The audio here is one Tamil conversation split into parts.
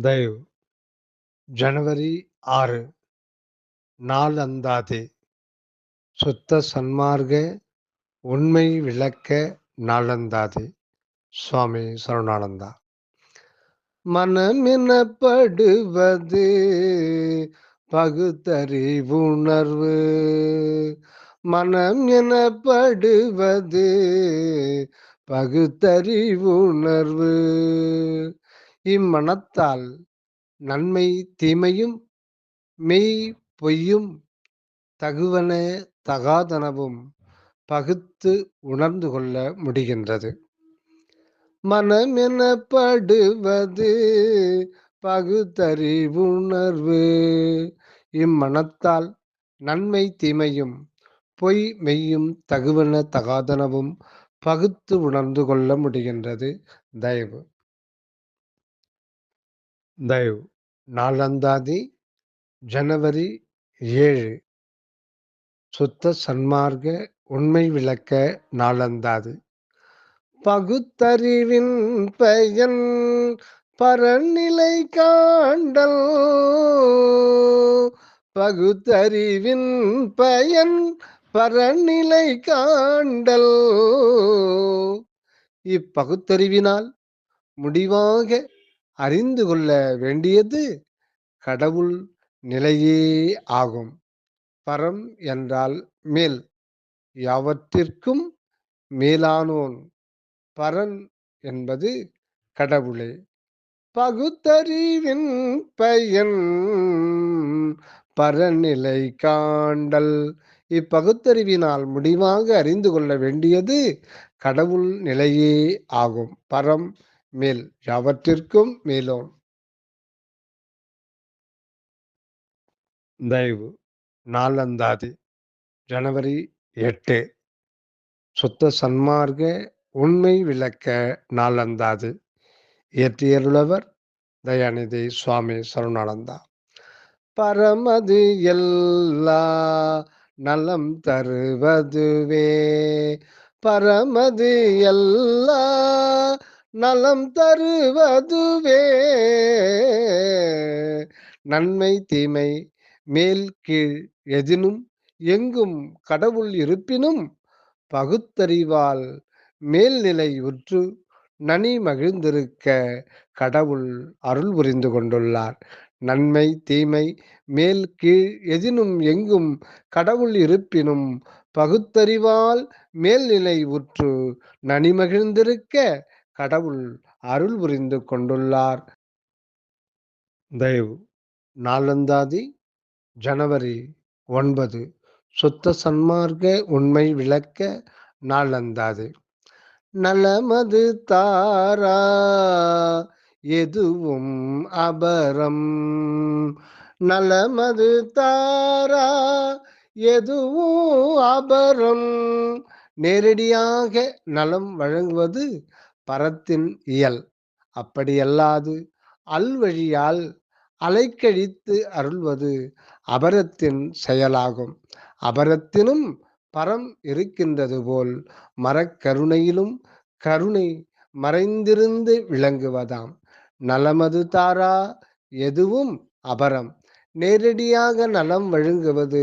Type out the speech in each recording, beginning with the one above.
தயவு. ஜனவரி ஆறு. நாள் அந்தாதி. சுத்த சன்மார்க்க உண்மை விளக்க நாளந்தாதி. சுவாமி சரணானந்தா. மனமெனப்படுவது பகுத்தறிவுணர்வு மனம் எனப்படுவது பகுத்தறிவுணர்வு இம்மனத்தால் நன்மை தீமையும் மெய் பொய்யும் தகுவன தகாதனவும் பகுத்து உணர்ந்து கொள்ள முடிகின்றது. மனம் எனப்படுவது பகுத்தறிவுணர்வு. இம்மனத்தால் நன்மை தீமையும் பொய் மெய்யும் தகுவன தகாதனவும் பகுத்து உணர்ந்து கொள்ள முடிகின்றது. தயவு. தயவு. நாலந்தாதி ஜனவரி ஏழு. சுத்த சன்மார்க்க உண்மை விளக்க நாளந்தாது பகுத்தறிவின் பயன் பரநிலை காண்டல். பகுத்தறிவின் பயன் பரநிலை காண்டல். இப்பகுத்தறிவினால் முடிவாக அறிந்து கொள்ள வேண்டியது கடவுள் நிலையே ஆகும். பரம் என்றால் மேல் யாவற்றிற்கும் மேலானோன். பரன் என்பது கடவுளே. பகுத்தறிவின் பயன் பரநிலை காண்டல். இப்பகுத்தறிவினால் முடிவாக அறிந்து கொள்ள வேண்டியது கடவுள் நிலையே ஆகும். பரம் மேல் யாவற்றிற்கும் மேலோன். தயவு நாலந்தாதி ஜனவரி எட்டு. சுத்த சன்மார்க்க உண்மை விளக்க நாளந்தாது. இயற்றியருளவர் தயாநிதி சுவாமி சருணானந்தா பரமது எல்லா நலம் தருவதுவே. பரமது எல்லா நலம் தருவதுவே. நன்மை தீமை மேல் கீழ் எதினும் எங்கும் கடவுள் இருப்பினும் பகுத்தறிவால் மேல்நிலை உற்று நனி மகிழ்ந்திருக்க கடவுள் அருள் புரிந்து கொண்டுள்ளார். நன்மை தீமை மேல் கீழ் எதினும் எங்கும் கடவுள் இருப்பினும் பகுத்தறிவால் மேல்நிலை உற்று நனிமகிழ்ந்திருக்க கடவுள் அருள் புரிந்து கொண்டுள்ளார். தயவு. நாலந்தாதி ஜனவரி ஒன்பது. சுத்த சன்மார்க்க உண்மை விளக்க நாளந்தாது. நலமது தாரா எதுவும் அபரம். நலமது தாரா எதுவும் அபரம். நேரடியாக நலம் வழங்குவது பரத்தின் இயல். அப்படியல்லாது அல்வழியால் அலைக்கழித்து அருள்வது அபரத்தின் செயலாகும். அபரத்தினும் பரம் இருக்கின்றது போல் மரக்கருணையிலும் கருணை மறைந்திருந்து விளங்குவதாம். நலமது தாரா எதுவும் அபரம். நேரடியாக நலம் வழங்குவது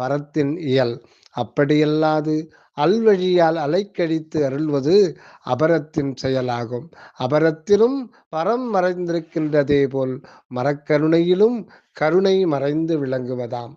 பரத்தின் இயல். அப்படியல்லாது அல்வழியால் அலைக்கழித்து அருள்வது அபரத்தின் செயலாகும். அபரத்திலும் பரம் மறைந்திருக்கின்றதே போல் மரக்கருணையிலும் கருணை மறைந்து விளங்குவதாம்.